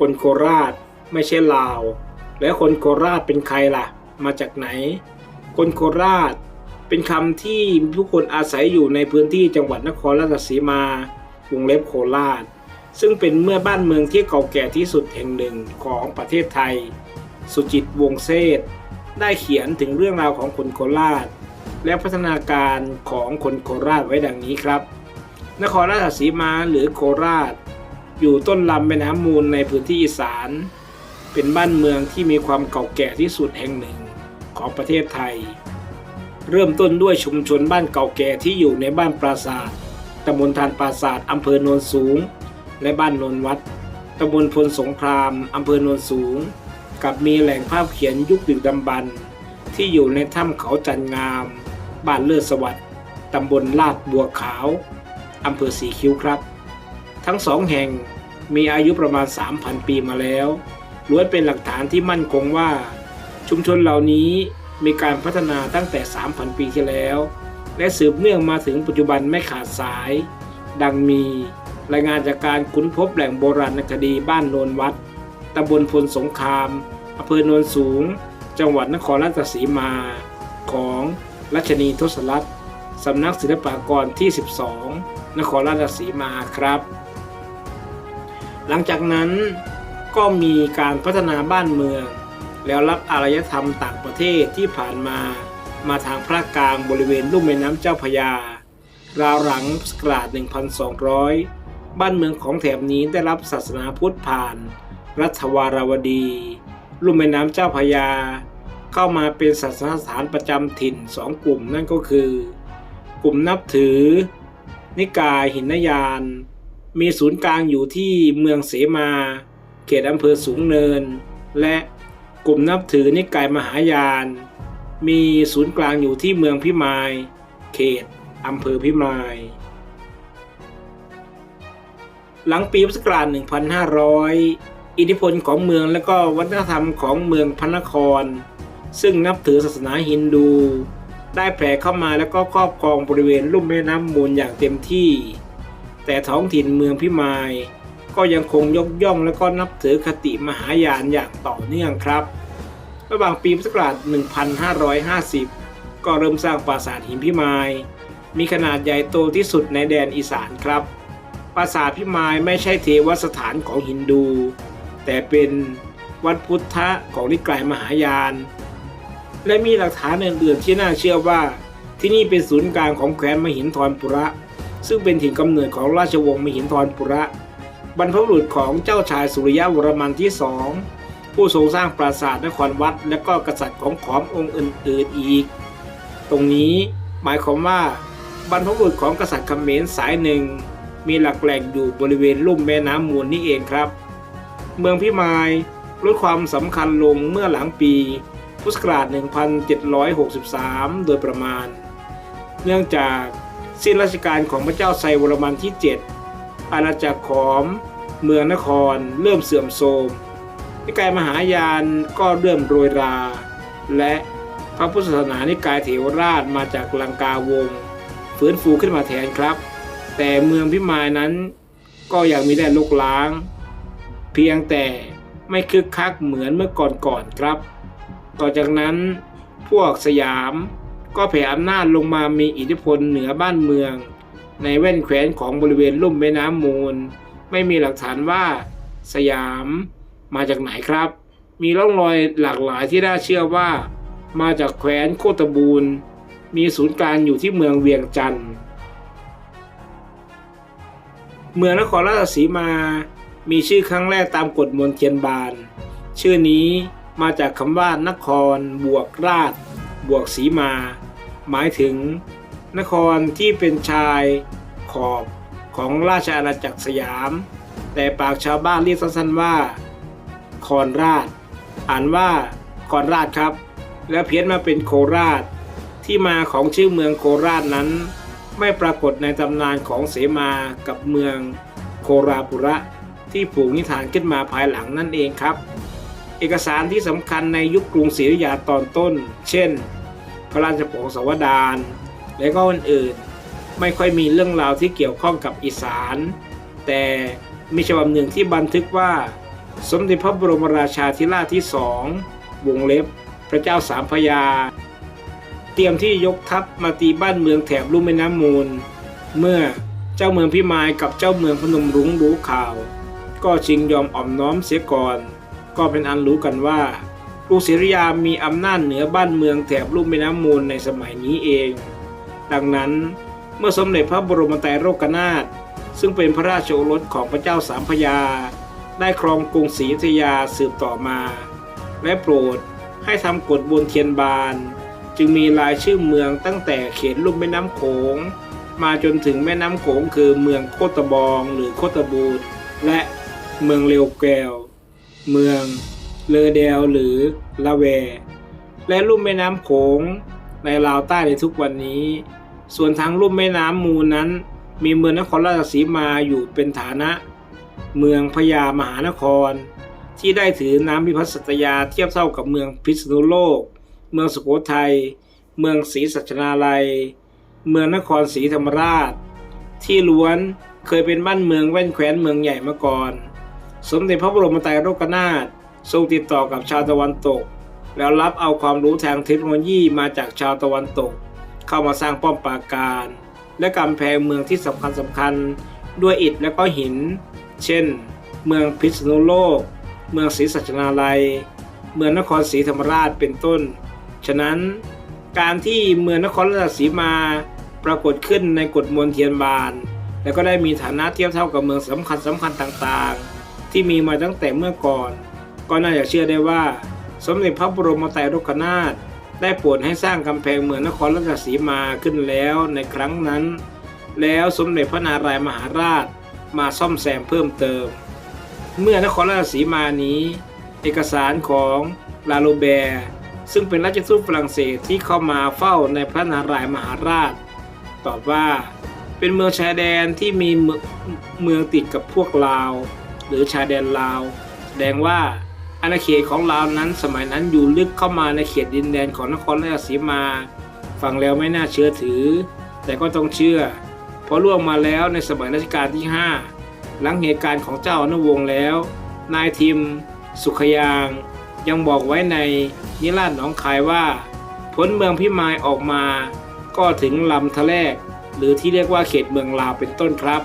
คนโคราช ไม่ใช่ลาว แล้วคนโคราชเป็นใครล่ะ มาจากไหน คนโคราช เป็นคำที่ผู้คนอาศัยอยู่ในพื้นที่จังหวัดนครราชสีมาวงเล็บโคราช ซึ่งเป็นเมื่อบ้านเมืองที่เก่าแก่ที่สุดแห่งหนึ่งของประเทศไทย สุจิตวงเศษได้เขียนถึงเรื่องราวของคนโคราช และพัฒนาการของคนโคราชไว้ดังนี้ครับ นครราชสีมาหรือโคราช อยู่ต้นลำแม่น้ำมูลในพื้นที่อีสาน เป็นบ้านเมืองที่มีความเก่าแก่ที่สุดแห่งหนึ่งของประเทศไทย เริ่มต้นด้วยชุมชนบ้านเก่าแก่ที่อยู่ในบ้านปราสาทตำบลทานปราสาทอำเภอโนนสูง และบ้านโนนวัดตำบลพลสงครามอำเภอโนนสูง กับมีแหล่งภาพเขียนยุคดึกดำบรรที่อยู่ในถ้ำเขาจันงาม บ้านเลิศสวัสดิ์ตำบลลาดบัวขาวอำเภอสีคิ้วครับ ทั้งสองแห่งมีอายุประมาณ 3,000 ปีมาแล้วล้วนเป็นหลักฐานที่มั่นคงว่า ชุมชนเหล่านี้มีการพัฒนาตั้งแต่ 3,000 ปีที่แล้ว และสืบเนื่องมาถึงปัจจุบันไม่ขาดสาย ดังมีรายงานจากการค้นพบแหล่งโบราณคดีบ้านโนนวัดตำบลพลสงครามอำเภอโนนสูง จังหวัดนครราชสีมา ของรัชนีทศรัตน์สำนักศิลปากรที่ 12 นครราชสีมาครับ หลังจากนั้นก็มีการพัฒนาบ้านเมือง แล้วรับอารยธรรมต่างประเทศที่ผ่านมามาทางภาคกลางบริเวณลุ่มแม่น้ำเจ้าพยาราวหลังสกราด1,200 บ้านเมืองของแถบนี้ได้รับศาสนาพุทธผ่าน รัฐวาราวดี ลุ่มแม่น้ำเจ้าพยา เข้ามาเป็นศาสนสถานประจำถิ่นสองกลุ่มนั่นก็คือ กลุ่มนับถือ นิกายหินยาน มีศูนย์กลางอยู่ที่เมืองเสมา เขตอำเภอสูงเนิน และกลุ่มนับถือนิกายมหายาน มีศูนย์กลางอยู่ที่เมืองพิมาย เขตอำเภอพิมาย หลังปีพุทธศักราช 1500 อิทธิพลของเมืองและก็วัฒนธรรมของเมืองพระนคร ซึ่งนับถือศาสนาฮินดู ได้แผ่เข้ามาแล้วก็ครอบครองบริเวณลุ่มแม่น้ำมูลอย่างเต็มที่ แต่ท้องถิ่นเมืองพิมายก็ยังคงยกย่องและก็นับถือคติมหายานอย่างต่อเนื่องครับ ระหว่างปีพุทธศักราช 1550 ก็เริ่มสร้างปราสาทหินพิมาย มีขนาดใหญ่โตที่สุดในแดนอีสานครับ ปราสาทพิมายไม่ใช่เทวสถานของฮินดู แต่เป็นวัดพุทธะของนิกายมหายาน และมีหลักฐานอื่นๆที่น่าเชื่อว่าที่นี่เป็นศูนย์กลางของแคว้นมหินทรปุระ ซึ่งเป็นถิ่นกำเนิดของราชวงศ์มหินทรปุระ บรรพบุรุษของเจ้าชายสุริยะวรมันที่สองผู้ทรงสร้างปราสาทนครวัด และก็กษัตริย์ของขอมองค์อื่นๆอีก ตรงนี้หมายความว่าบรรพบุรุษของกษัตริย์เขมรสายหนึ่ง มีหลักแหล่งอยู่บริเวณลุ่มแม่น้ำมูลนี่เองครับ เมืองพิมายลดความสำคัญลงเมื่อหลังปีพุทธศักราช1763 โดยประมาณ เนื่องจาก สิ้นราชการของพระเจ้าไซวรมันที่ 7 อาณาจักรของเมืองนครเริ่มเสื่อมโทรมนิกายมหายานก็เริ่มโรยรา และพระพุทธศาสนานิกายเถรราชมาจากลังกาวงฟื้นฟูขึ้นมาแทนครับ แต่เมืองพิมายนั้นก็ยังมีได้ลกล้าง เพียงแต่ไม่คึกคักเหมือนเมื่อก่อนๆครับ ต่อจากนั้นพวกสยาม ก็แผ่อำนาจลงมามีอิทธิพลเหนือบ้านเมือง ในแว่นแคว้นของบริเวณลุ่มแม่น้ำมูล ไม่มีหลักฐานว่าสยามมาจากไหนครับ มีร่องรอยหลากหลายที่น่าเชื่อว่า มาจากแคว้นโคตบูลมีศูนย์กลางอยู่ที่เมืองเวียงจันทร์เมืองนครราชสีมา มีชื่อครั้งแรกตามกฎมนเทียนบาน ชื่อนี้มาจากคำว่านครบวกราช บวกสีมา หมายถึง นครที่เป็นชายขอบของราชอาณาจักรสยาม แต่ปากชาวบ้านเรียกสั้นๆว่า คอนราช อ่านว่าคอนราชครับ แล้วเพี้ยนมาเป็นโคราช ที่มาของชื่อเมืองโคราชนั้น ไม่ปรากฏในตำนานของเสมากับเมืองโคราปุระที่ผูกนิทานขึ้นมาภายหลังนั่นเองครับ เอกสารที่สำคัญในยุคกรุงศรีอยุธยาตอนต้น เช่น พระราชโองสาวดารและก็อื่นๆ ไม่ค่อยมีเรื่องราวที่เกี่ยวข้องกับอีสาน แต่มีฉบับหนึ่งที่บันทึกว่า สมเด็จพระบรมราชาธิราชที่สองวงเล็บ พระเจ้าสามพยา เตรียมที่ยกทัพมาตีบ้านเมืองแถบลุ่มแม่น้ำมูล เมื่อเจ้าเมืองพิมายกับเจ้าเมืองพนมรุ้งรู้ข่าว ก็ชิงยอมอ่อมน้อมเสียก่อน ก็เป็นอันรู้กันว่ากรุงศรีอยุธยามีอำนาจเหนือบ้านเมืองแถบลุ่มแม่น้ำมูลในสมัยนี้เอง ดังนั้นเมื่อสมเด็จพระบรมไตรโลกนาถซึ่งเป็นพระราชโอรสของพระเจ้าสามพระยา ได้ครองกรุงศรีอยุธยาสืบต่อมา และโปรดให้ทำกฎบนเทียนบาน จึงมีรายชื่อเมืองตั้งแต่เขตลุ่มแม่น้ำโขง มาจนถึงแม่น้ำโขงคือเมืองโคตบองหรือโคตบูดและเมืองเลวแกว เมืองเลอเดลหรือลาเวและลุ่มแม่น้ำโขงในลาวใต้ในทุกวันนี้ ส่วนทางลุ่มแม่น้ำมูลนั้น มีเมืองนครราชสีมาอยู่เป็นฐานะ เมืองพญามหานคร ที่ได้ถือน้ำพิพัฒน์สัตยาเทียบเท่ากับเมืองพิษณุโลก เมืองสุโขทัย เมืองศรีสัชนาลัย เมืองนครศรีธรรมราช ที่ล้วนเคยเป็นบ้านเมืองแว่นแคว้นเมืองใหญ่มาก่อน สมเด็จพระบรมไตรโลกนาถทรงติดต่อกับชาวตะวันตก แล้วรับเอาความรู้ทางเทคโนโลยีมาจากชาวตะวันตก เข้ามาสร้างป้อมปราการ และกำแพงเมืองที่สำคัญสำคัญๆด้วยอิฐและก็หิน เช่น เมืองพิษณุโลก เมืองศรีสัชนาลัย เมืองนครศรีธรรมราชเป็นต้น ฉะนั้นการที่เมืองนครราชสีมาปรากฏขึ้นในกฎมนเทียนบาน และก็ได้มีฐานะเทียบเท่ากับเมืองสำคัญสำคัญต่างๆ ที่มีมาตั้งแต่เมื่อก่อน ก็น่าจะเชื่อได้ว่า สมเด็จพระบรมไตรโลกนาถได้โปรดให้สร้างกำแพงเมืองนครราชสีมาขึ้นแล้วในครั้งนั้น แล้วสมเด็จพระนารายมหาราชมาซ่อมแซมเพิ่มเติม เมื่อนครราชสีมานี้ เอกสารของลาโลแบร์ซึ่งเป็นราชทูตฝรั่งเศสที่เข้ามาเฝ้าในพระนารายมหาราช ตอบว่าเป็นเมืองชายแดนที่มีเมืองเมืองติดกับพวกลาว หรือชายแดนลาว แสดงว่าอาณาเขตของลาวนั้นสมัยนั้นอยู่ลึกเข้ามาในเขตดินแดนของนครราชสีมา ฟังแล้วไม่น่าเชื่อถือ แต่ก็ต้องเชื่อ เพราะล่วงมาแล้วในสมัยรัชกาลที่ 5 หลังเหตุการณ์ของเจ้าอนุวงศ์แล้ว นายทิม สุขยาง ยังบอกไว้ในนิราชหนองคายว่าพ้นเมืองพิมายออกมา ก็ถึงลำทะแลกหรือที่เรียกว่าเขตเมืองลาวเป็นต้นครับ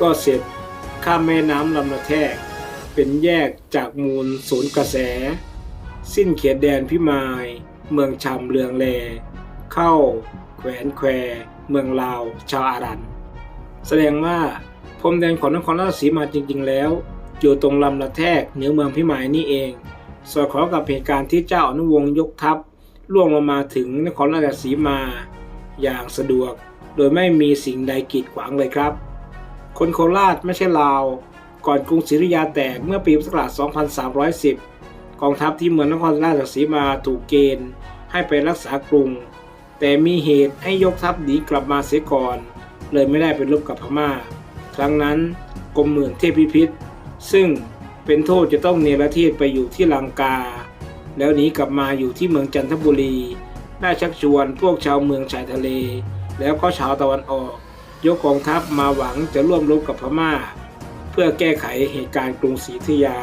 ก็เสร็จข้ามแม่น้ำลำนาแทก เป็นแยกจากมูลศูนย์กระแส สิ้นเขตแดนพิมาย เมืองชำเลืองแล เข้า แขวนแคว เมืองลาว ชาวอารัน แสดงว่าพรมแดนของนครราชสีมาจริง ๆ แล้ว อยู่ตรงลำละแทกเหนือเมืองพิมายนี่เอง สอดคล้องกับเหตุการณ์ที่เจ้าอนุวงศ์ยกทัพล่วงลงมาถึงนครราชสีมา อย่างสะดวก โดยไม่มีสิ่งใดกีดขวางเลยครับ คนโคราชไม่ใช่ลาว ก่อนกรุงศรีอยุธยาแตกเมื่อปีพุทธศักราช 2310 กองทัพที่เมืองนครราชสีมาถูกเกณฑ์ ให้ไปรักษากรุง แต่มีเหตุให้ยกทัพหนีกลับมาเสียก่อน เลยไม่ได้ไปรบกับพม่า ครั้งนั้นกรมหมื่นเทพพิพิธซึ่งเป็นโทษจะต้องเนรเทศไปอยู่ที่ลังกา แล้วหนีกลับมาอยู่ที่เมืองจันทบุรี ได้ชักชวนพวกชาวเมืองชายทะเล แล้วก็ชาวตะวันออก ยกกองทัพมาหวังจะร่วมรบกับพม่า เพื่อแก้ไขเหตุการณ์กรุงศรีอยุธยา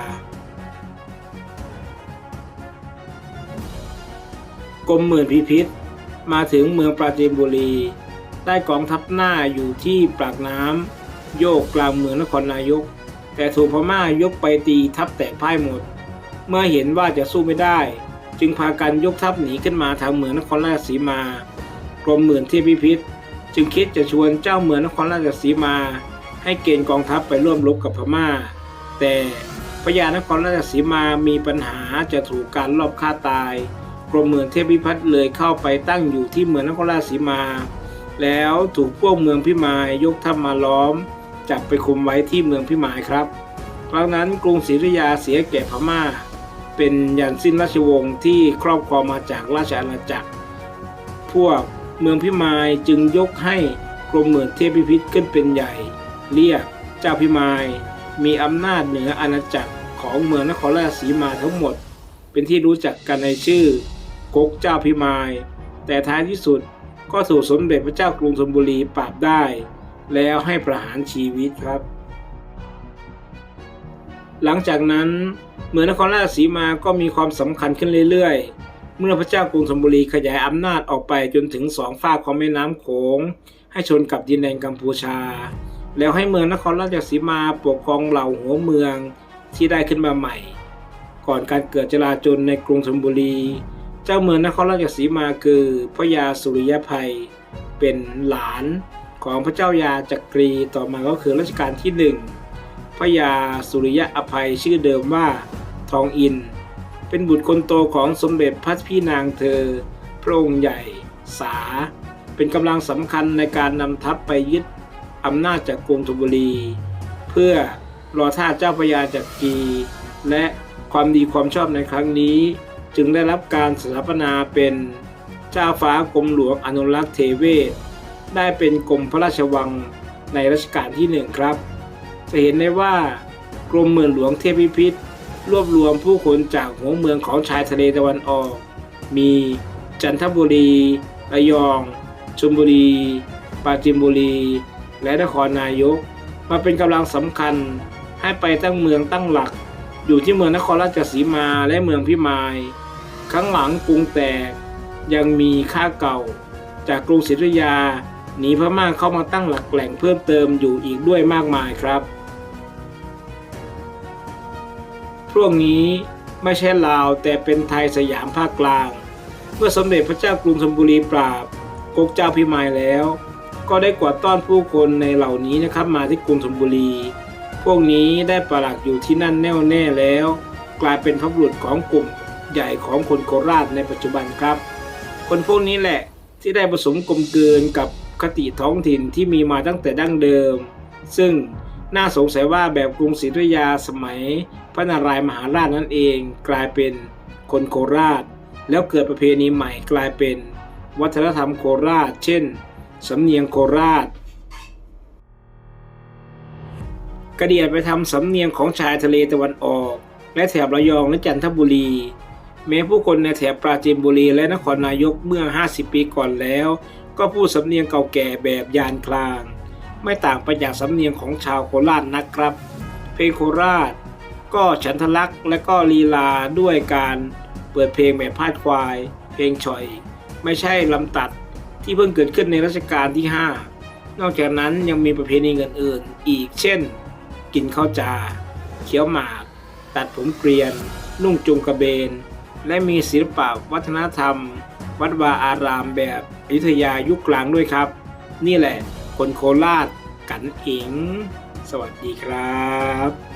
กรมหมื่นพิพิธมาถึงเมืองปราจีนบุรี ได้กองทัพหน้าอยู่ที่ปากน้ำโยกกลางเมืองนครนายก แต่ถูกพม่ายกไปตีทัพแตกพ่ายหมด เมื่อเห็นว่าจะสู้ไม่ได้ จึงพากันยกทัพหนีขึ้นมาทางเมืองนครราชสีมากรมหมื่นเทพพิพิธ จึงคิดจะชวนเจ้าเมืองนครราชสีมา ให้เกณฑ์กองทัพไปร่วมรบกับพม่า แต่พญานครราชสีมามีปัญหาจะถูกการลอบฆ่าตาย กรมเมืองเทพพิพัฒน์เลยเข้าไปตั้งอยู่ที่เมืองนครราชสีมา แล้วถูกพวกเมืองพิมายยกทัพมาล้อม จับไปคุมไว้ที่เมืองพิมายครับครั้งนั้นกรุงศรีอยุธยาเสียแก่พม่า เป็นยันสิ้นราชวงศ์ที่ครอบครองมาจากราชอาณาจักร พวก เมืองพิมายจึงยกให้กรมเหมืองเทพพิพิธขึ้นเป็นใหญ่ เรียกเจ้าพิมาย มีอำนาจเหนืออาณาจักรของเมืองนครราชสีมาทั้งหมด เป็นที่รู้จักกันในชื่อกกเจ้าพิมาย แต่ท้ายที่สุดก็ถูกสมเด็จพระเจ้ากรุงธนบุรีปราบได้ แล้วให้ประหารชีวิตครับ หลังจากนั้นเมืองนครราชสีมาก็มีความสำคัญขึ้นเรื่อยๆ เมื่อพระเจ้ากรุงธนบุรีขยายอำนาจออกไปจนถึงสองฝากของแม่น้ำโขง ให้ชนกับดินแดนกัมพูชา แล้วให้เมืองนครราชสีมาปกครองเหล่าหัวเมืองที่ได้ขึ้นมาใหม่ ก่อนการเกิดจลาจลในกรุงธนบุรี เจ้าเมืองนครราชสีมาคือพระยาสุริยภัย เป็นหลานของพระเจ้ายาจักรีต่อมาก็คือรัชกาลที่หนึ่งพระยาสุริยอภัยชื่อเดิมว่าทองอิน เป็นบุตรคนโตของสมเด็จพระพี่นางเธอ พระองค์ใหญ่ สา เป็นกำลังสำคัญในการนำทัพไปยึดอำนาจจากกรุงธนบุรี เพื่อรอท่าเจ้าพระยาจักรีและความดีความชอบในครั้งนี้ จึงได้รับการสถาปนาเป็นเจ้าฟ้ากรมหลวงอนุรักษ์เทเวศ ได้เป็นกรมพระราชวังในรัชกาลที่หนึ่งครับ จะเห็นได้ว่ากรมเมืองหลวงเทพพิพิธ รวบรวมผู้คนจากหัวเมืองของชายทะเลตะวันออก มีจันทบุรี ระยอง ชลบุรี ปราจีนบุรี และนครนายก มาเป็นกำลังสำคัญให้ไปตั้งเมืองตั้งหลัก อยู่ที่เมืองนครราชสีมาและเมืองพิมาย ครั้งหลังกรุงแตกยังมีค่าเก่า จากกรุงศรีอยุธยาหนีพม่าเข้ามาตั้งหลักแหล่งเพิ่มเติมอยู่อีกด้วยมากมายครับ พวกนี้ไม่ใช่ลาวแต่เป็นไทยสยามภาคกลาง เมื่อสมเด็จพระเจ้ากรุงธนบุรีปราบกกเจ้าพิมายแล้ว ก็ได้กวาดต้อนผู้คนในเหล่านี้นะครับมาที่กรุงธนบุรี พวกนี้ได้ปรักอยู่ที่นั่นแน่วแน่แล้ว กลายเป็นพระบุรุษของกลุ่มใหญ่ของคนโคราชในปัจจุบันครับ คนพวกนี้แหละที่ได้ผสมกลมเกลืนกับคติท้องถิ่นที่มีมาตั้งแต่ดั้งเดิม ซึ่ง น่าสงสัยว่าแบบกรุงศรีอยุธยาสมัย พระนารายณ์มหาราชนั่นเองกลายเป็นคนโคราช แล้วเกิดประเพณีใหม่กลายเป็น วัฒนธรรมโคราช เช่น สำเนียงโคราช กระเดียดไปทำสำเนียงของชายทะเลตะวันออก และแถบระยองและจันทบุรี แม้ผู้คนในแถบปราจีนบุรีและนครนายกเมื่อ 50 ปีก่อนแล้ว ก็พูดสำเนียงเก่าแก่แบบยานคลาง ไม่ต่างไปจากสำเนียงของชาวโคราชนักครับ เพลงโคราช ก็ฉันทลักษณ์และก็ลีลาด้วยการเปิดเพลงแบบพาดควาย เพลงฉ่อย ไม่ใช่ลำตัดที่เพิ่งเกิดขึ้นในรัชกาลที่ 5 นอกจากนั้นยังมีประเพณีอื่นๆอีกเช่น กินข้าวจา เคี้ยวหมาก ตัดผมเกรียน นุ่งจุงกระเบน และมีศิลปะวัฒนธรรม วัดวาอารามแบบอยุธยายุคกลางด้วยครับ นี่แหละ คนโคราชกันเอง สวัสดีครับ